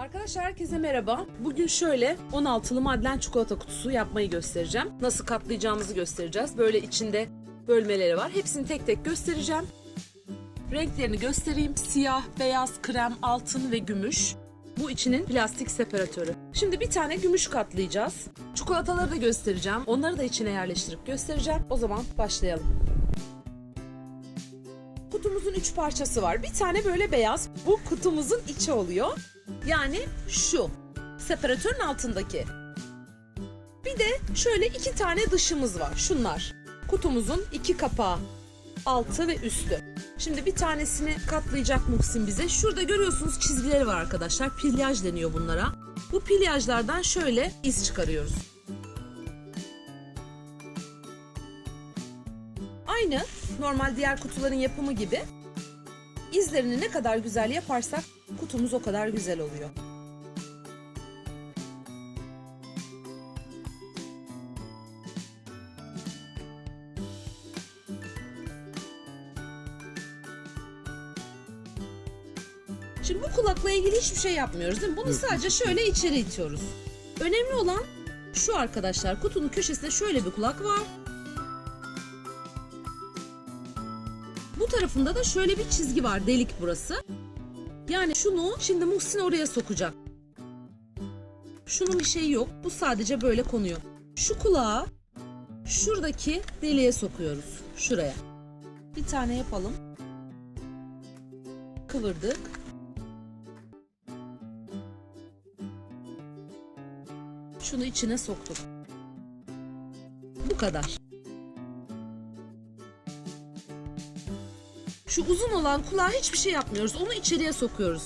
Arkadaşlar herkese merhaba. Bugün şöyle 16'lı Madlen çikolata kutusu yapmayı göstereceğim. Nasıl katlayacağımızı göstereceğiz. Böyle içinde bölmeleri var. Hepsini tek tek göstereceğim. Renklerini göstereyim. Siyah, beyaz, krem, altın ve gümüş. Bu içinin plastik separatörü. Şimdi bir tane gümüş katlayacağız. Çikolataları da göstereceğim. Onları da içine yerleştirip göstereceğim. O zaman başlayalım. Kutumuzun üç parçası var. Bir tane böyle beyaz. Bu kutumuzun içi oluyor. Yani şu. Separatörün altındaki. Bir de şöyle iki tane dışımız var. Şunlar. Kutumuzun iki kapağı. Altı ve üstü. Şimdi bir tanesini katlayacak Muhsin bize. Şurada görüyorsunuz çizgileri var arkadaşlar. Pilyaj deniyor bunlara. Bu pilyajlardan şöyle iz çıkarıyoruz. Aynı normal diğer kutuların yapımı gibi izlerini ne kadar güzel yaparsak kutumuz o kadar güzel oluyor. Şimdi bu kulakla ilgili hiçbir şey yapmıyoruz değil mi? Bunu sadece şöyle içeri itiyoruz. Önemli olan şu arkadaşlar kutunun köşesinde şöyle bir kulak var. Tarafında da şöyle bir çizgi var delik burası. Yani şunu şimdi Muhsin oraya sokacak. Şunun bir şeyi yok. Bu sadece böyle konuyor. Şu kulağı şuradaki deliğe sokuyoruz. Şuraya. Bir tane yapalım. Kıvırdık. Şunu içine soktuk. Bu kadar. Şu uzun olan kulağa hiçbir şey yapmıyoruz. Onu içeriye sokuyoruz.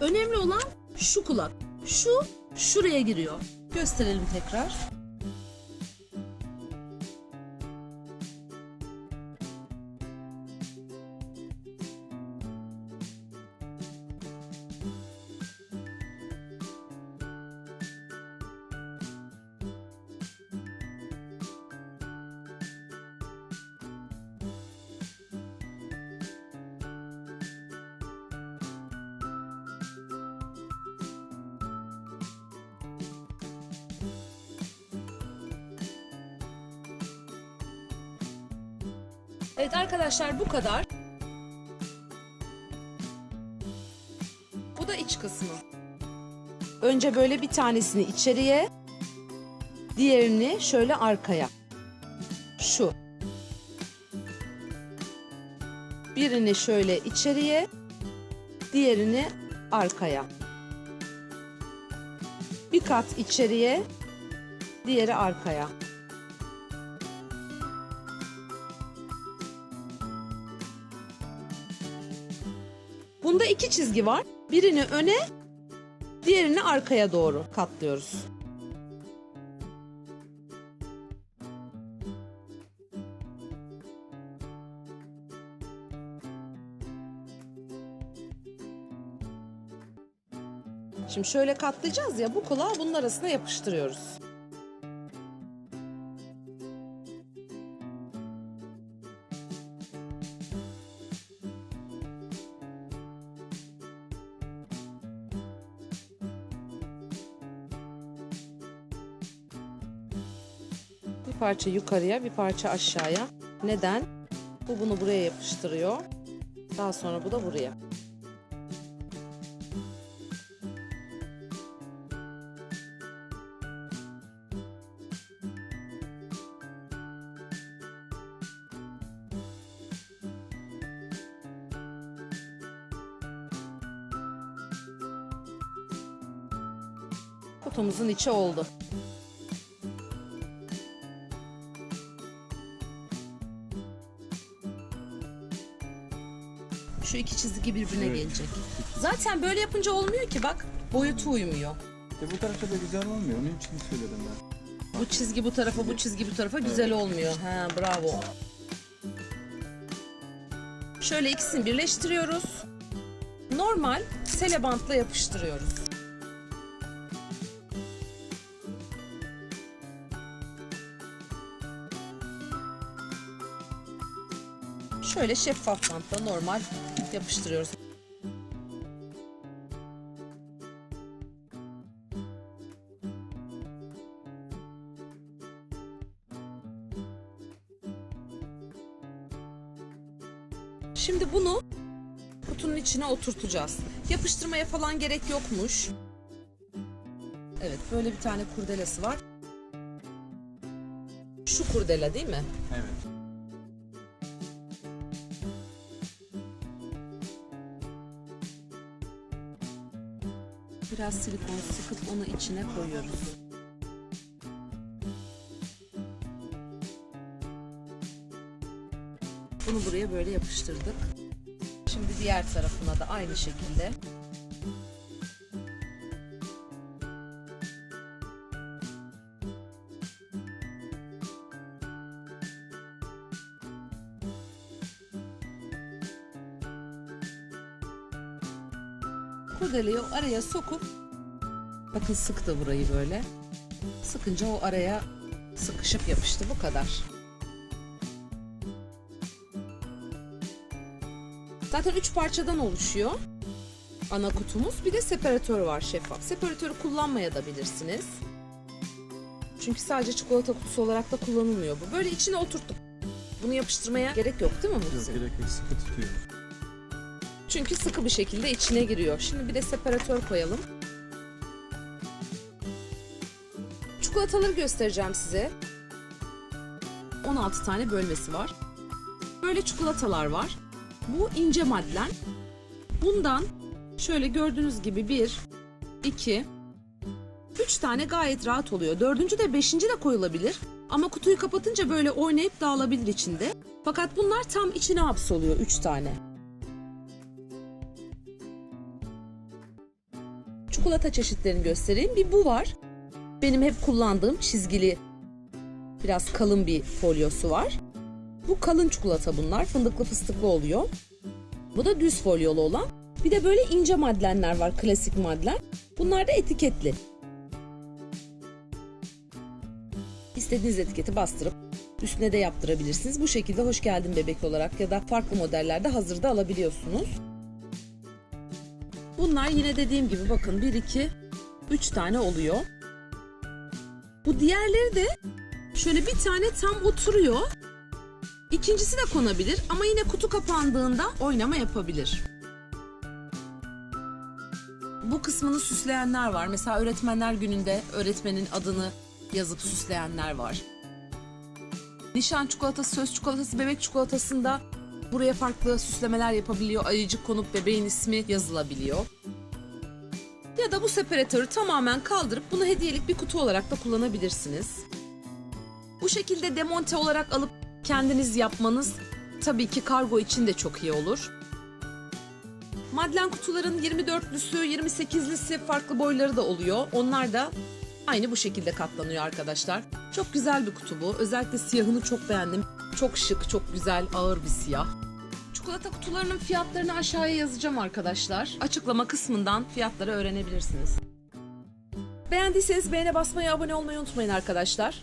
Önemli olan şu kulak. Şu şuraya giriyor. Gösterelim tekrar. Evet arkadaşlar bu kadar. Bu da iç kısmı. Önce böyle bir tanesini içeriye, diğerini şöyle arkaya. Şu. Birini şöyle içeriye, diğerini arkaya. Bir kat içeriye, diğeri arkaya. Bunda iki çizgi var. Birini öne, diğerini arkaya doğru katlıyoruz. Şimdi şöyle katlayacağız ya bu kulağı bunun arasına yapıştırıyoruz. Bir parça yukarıya, bir parça aşağıya. Neden? Bu bunu buraya yapıştırıyor. Daha sonra bu da buraya. Kutumuzun içi oldu. Şu iki çizgi birbirine Evet. gelecek. Zaten böyle yapınca olmuyor ki bak. Boyutu uymuyor. E bu tarafta da güzel olmuyor. Onun için söyledim ben. Bu çizgi bu tarafa, bu çizgi bu tarafa güzel olmuyor. Ha, bravo. Şöyle ikisini birleştiriyoruz. Normal sele bantla yapıştırıyoruz. Şöyle şeffaf bantla normal yapıştırıyoruz. Şimdi bunu kutunun içine oturtacağız. Yapıştırmaya falan gerek yokmuş. Evet böyle bir tane kurdelesi var. Şu kurdela değil mi? Evet. Biraz silikon sıkıp onu içine koyuyoruz. Bunu buraya böyle yapıştırdık. Şimdi diğer tarafına da aynı şekilde. Kurdeleyi o araya sokup bakın sıktı burayı böyle. Sıkınca o araya sıkışıp yapıştı bu kadar. Zaten üç parçadan oluşuyor. Ana kutumuz. Bir de separatör var şeffaf. Separatörü kullanmaya da bilirsiniz. Çünkü sadece çikolata kutusu olarak da kullanılmıyor bu. Böyle içine oturttuk. Bunu yapıştırmaya gerek yok değil mi Yok Muhsin? gerek yok sıkı tutuyor. Çünkü sıkı bir şekilde içine giriyor. Şimdi bir de separatör koyalım. Çikolataları göstereceğim size. 16 tane bölmesi var. Böyle çikolatalar var. Bu ince madlen. Bundan şöyle gördüğünüz gibi bir, iki, üç tane gayet rahat oluyor. Dördüncü de beşinci de koyulabilir. Ama kutuyu kapatınca böyle oynayıp dağılabilir içinde. Fakat bunlar tam içine hapsoluyor üç tane. Çikolata çeşitlerini göstereyim. Bir bu var. Benim hep kullandığım çizgili biraz kalın bir folyosu var. Bu kalın çikolata bunlar. Fındıklı fıstıklı oluyor. Bu da düz folyolu olan. Bir de böyle ince madlenler var. Klasik madlen. Bunlar da etiketli. İstediğiniz etiketi bastırıp üstüne de yaptırabilirsiniz. Bu şekilde hoş geldin bebek olarak ya da farklı modellerde hazırda alabiliyorsunuz. Bunlar yine dediğim gibi bakın 1 2 3 tane oluyor. Bu diğerleri de şöyle bir tane tam oturuyor. İkincisi de konabilir ama yine kutu kapandığında oynama yapabilir. Bu kısmını süsleyenler var. Mesela öğretmenler gününde öğretmenin adını yazıp süsleyenler var. Nişan çikolatası, söz çikolatası, bebek çikolatasında buraya farklı süslemeler yapabiliyor. Ayıcık konup bebeğin ismi yazılabiliyor. Ya da bu separatörü tamamen kaldırıp bunu hediyelik bir kutu olarak da kullanabilirsiniz. Bu şekilde demonte olarak alıp kendiniz yapmanız tabii ki kargo için de çok iyi olur. Madlen kutuların 24'lüsü, 28'lisi farklı boyları da oluyor. Onlar da aynı bu şekilde katlanıyor arkadaşlar. Çok güzel bir kutu bu. Özellikle siyahını çok beğendim. Çok şık, çok güzel, ağır bir siyah. Çikolata kutularının fiyatlarını aşağıya yazacağım arkadaşlar. Açıklama kısmından fiyatları öğrenebilirsiniz. Beğendiyseniz beğene basmayı, abone olmayı unutmayın arkadaşlar.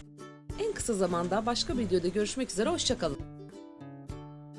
En kısa zamanda başka bir videoda görüşmek üzere, hoşçakalın.